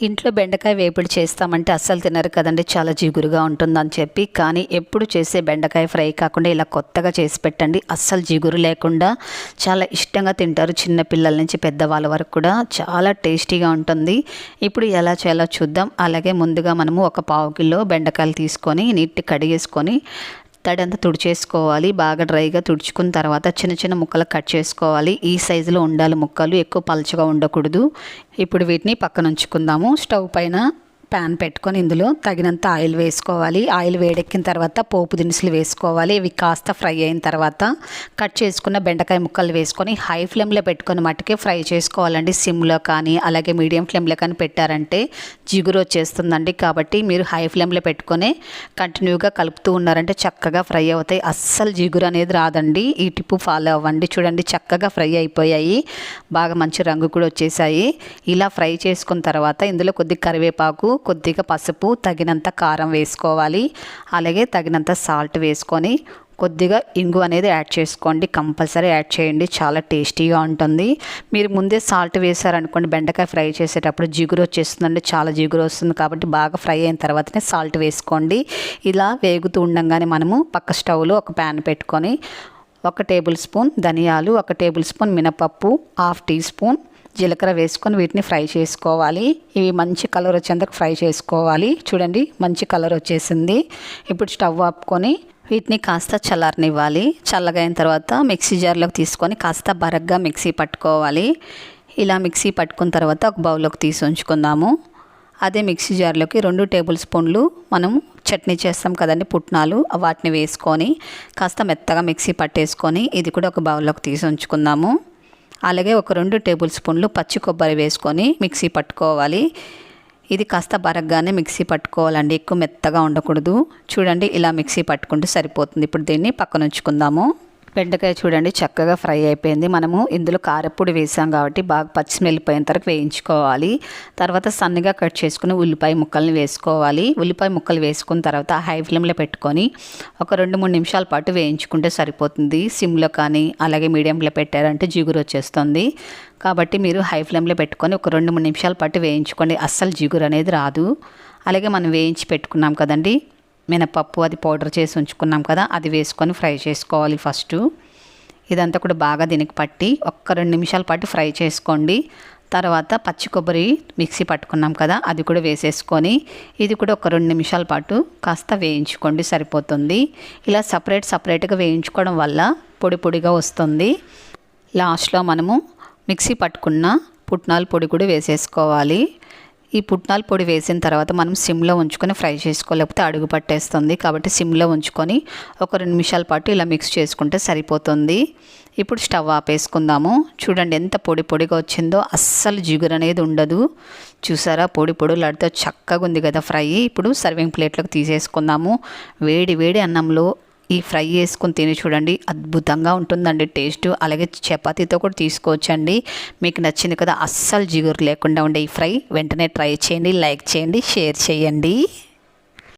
ఇంట్లో బెండకాయ వేపుడు చేస్తామంటే అస్సలు తినరు కదండి చాలా జిగురుగా ఉంటుందని చెప్పి. కానీ ఎప్పుడు చేసే బెండకాయ ఫ్రై కాకుండా ఇలా కొత్తగా చేసి పెట్టండి. అస్సలు జిగురు లేకుండా చాలా ఇష్టంగా తింటారు చిన్న పిల్లల నుంచి పెద్దవాళ్ళ వరకు కూడా. చాలా టేస్టీగా ఉంటుంది. ఇప్పుడు ఎలా చేయాలో చూద్దాం. అలాగే ముందుగా మనము ఒక పావు కిలో బెండకాయలు తీసుకొని నీట్ కడిగేసుకొని తడి అంతా తుడిచేసుకోవాలి. బాగా డ్రైగా తుడుచుకున్న తర్వాత చిన్న చిన్న ముక్కలు కట్ చేసుకోవాలి. ఈ సైజులో ఉండాలి ముక్కలు. ఎక్కువ పలుచగా ఉండకూడదు. ఇప్పుడు వీటిని పక్కన ఉంచుకుందాము. స్టవ్ పైన ప్యాన్ పెట్టుకొని ఇందులో తగినంత ఆయిల్ వేసుకోవాలి. ఆయిల్ వేడెక్కిన తర్వాత పోపు దినుసులు వేసుకోవాలి. ఇవి కాస్త ఫ్రై అయిన తర్వాత కట్ చేసుకున్న బెండకాయ ముక్కలు వేసుకొని హై ఫ్లేమ్లో పెట్టుకొని మట్టుకే ఫ్రై చేసుకోవాలండి. సిమ్లో కానీ అలాగే మీడియం ఫ్లేమ్లో కానీ పెట్టారంటే జిగురు వచ్చేస్తుందండి. కాబట్టి మీరు హై ఫ్లేమ్లో పెట్టుకొని కంటిన్యూగా కలుపుతూ ఉన్నారంటే చక్కగా ఫ్రై అవుతాయి. అస్సలు జిగురు అనేది రాదండి. ఈ టిప్పు ఫాలో అవ్వండి. చూడండి చక్కగా ఫ్రై అయిపోయాయి. బాగా మంచి రంగు కూడా వచ్చేసాయి. ఇలా ఫ్రై చేసుకున్న తర్వాత ఇందులో కొద్ది కరివేపాకు కొద్దిగా పసుపు తగినంత కారం వేసుకోవాలి. అలాగే తగినంత సాల్ట్ వేసుకొని కొద్దిగా ఇంగు అనేది యాడ్ చేసుకోండి. కంపల్సరీ యాడ్ చేయండి. చాలా టేస్టీగా ఉంటుంది. మీరు ముందే సాల్ట్ వేసారనుకోండి బెండకాయ ఫ్రై చేసేటప్పుడు జిగురు వచ్చేస్తుందండి. చాలా జిగురు వస్తుంది కాబట్టి బాగా ఫ్రై అయిన తర్వాతనే సాల్ట్ వేసుకోండి. ఇలా వేగుతూ ఉండంగానే మనము పక్క స్టవ్లో ఒక ప్యాన్ పెట్టుకొని ఒక టేబుల్ స్పూన్ ధనియాలు ఒక టేబుల్ స్పూన్ మినపప్పు హాఫ్ టీ స్పూన్ జీలకర్ర వేసుకొని వీటిని ఫ్రై చేసుకోవాలి. ఇవి మంచి కలర్ వచ్చేందుకు ఫ్రై చేసుకోవాలి. చూడండి మంచి కలర్ వచ్చేసింది. ఇప్పుడు స్టవ్ ఆపుకొని వీటిని కాస్త చల్లారనివ్వాలి. చల్లగా అయిన తర్వాత మిక్సీ జార్లోకి తీసుకొని కాస్త బరగ్గా మిక్సీ పట్టుకోవాలి. ఇలా మిక్సీ పట్టుకున్న తర్వాత ఒక బౌల్లోకి తీసి ఉంచుకుందాము. అదే మిక్సీ జార్లోకి రెండు టేబుల్ స్పూన్లు మనం చట్నీ చేస్తాం కదండి పుట్నాలు వాటిని వేసుకొని కాస్త మెత్తగా మిక్సీ పట్టేసుకొని ఇది కూడా ఒక బౌల్లోకి తీసి ఉంచుకుందాము. అలాగే ఒక రెండు టేబుల్ స్పూన్లు పచ్చి కొబ్బరి వేసుకొని మిక్సీ పట్టుకోవాలి. ఇది కాస్త బరగ్గానే మిక్సీ పట్టుకోవాలండి ఎక్కువ మెత్తగా ఉండకూడదు. చూడండి ఇలా మిక్సీ పట్టుకుంటే సరిపోతుంది. ఇప్పుడు దీన్ని పక్కన ఉంచుకుందాము. బెండకాయ చూడండి చక్కగా ఫ్రై అయిపోయింది. మనము ఇందులో కారపొడి వేసాం కాబట్టి బాగా పచ్చిమిరపకాయలు పోయేంత వరకు వేయించుకోవాలి. తర్వాత సన్నగా కట్ చేసుకుని ఉల్లిపాయ ముక్కల్ని వేసుకోవాలి. ఉల్లిపాయ ముక్కలు వేసుకున్న తర్వాత హై ఫ్లేమ్లో పెట్టుకొని ఒక రెండు మూడు నిమిషాల పాటు వేయించుకుంటే సరిపోతుంది. సిమ్లో కానీ అలాగే మీడియంలో పెట్టారంటే జిగురు వచ్చేస్తుంది. కాబట్టి మీరు హై ఫ్లేమ్లో పెట్టుకొని ఒక రెండు మూడు నిమిషాల పాటు వేయించుకోండి. అస్సలు జిగురు అనేది రాదు. అలాగే మనం వేయించి పెట్టుకున్నాం కదండి. మినపప్పు అది పౌడర్ చేసి ఉంచుకున్నాం కదా అది వేసుకొని ఫ్రై చేసుకోవాలి ఫస్ట్. ఇదంతా కూడా బాగా దీనికి పట్టి ఒక్క రెండు నిమిషాల పాటు ఫ్రై చేసుకోండి. తర్వాత పచ్చి కొబ్బరి మిక్సీ పట్టుకున్నాం కదా అది కూడా వేసేసుకొని ఇది కూడా ఒక రెండు నిమిషాల పాటు కాస్త వేయించుకోండి సరిపోతుంది. ఇలా సపరేట్ సపరేట్గా వేయించుకోవడం వల్ల పొడి పొడిగా వస్తుంది. లాస్ట్లో మనము మిక్సీ పట్టుకున్న పుట్నాల పొడి కూడా వేసేసుకోవాలి. ఈ పుట్నాల పొడి వేసిన తర్వాత మనం సిమ్లో ఉంచుకొని ఫ్రై చేసుకోలేకపోతే అడుగు పట్టేస్తుంది. కాబట్టి సిమ్లో ఉంచుకొని ఒక రెండు నిమిషాల పాటు ఇలా మిక్స్ చేసుకుంటే సరిపోతుంది. ఇప్పుడు స్టవ్ ఆపేసుకుందాము. చూడండి ఎంత పొడి పొడిగా వచ్చిందో. అస్సలు జిగురు అనేది ఉండదు. చూసారా? పొడి పొడులాడితే చక్కగా ఉంది కదా ఫ్రై. ఇప్పుడు సర్వింగ్ ప్లేట్లోకి తీసేసుకుందాము. వేడి వేడి అన్నంలో ఈ ఫ్రై చేసుకుని తిని చూడండి. అద్భుతంగా ఉంటుందండి టేస్ట్. అలాగే చపాతీతో కూడా తీసుకోవచ్చండి. మీకు నచ్చింది కదా అస్సలు జిగురు లేకుండా ఉండే ఈ ఫ్రై. వెంటనే ట్రై చేయండి లైక్ చేయండి షేర్ చేయండి.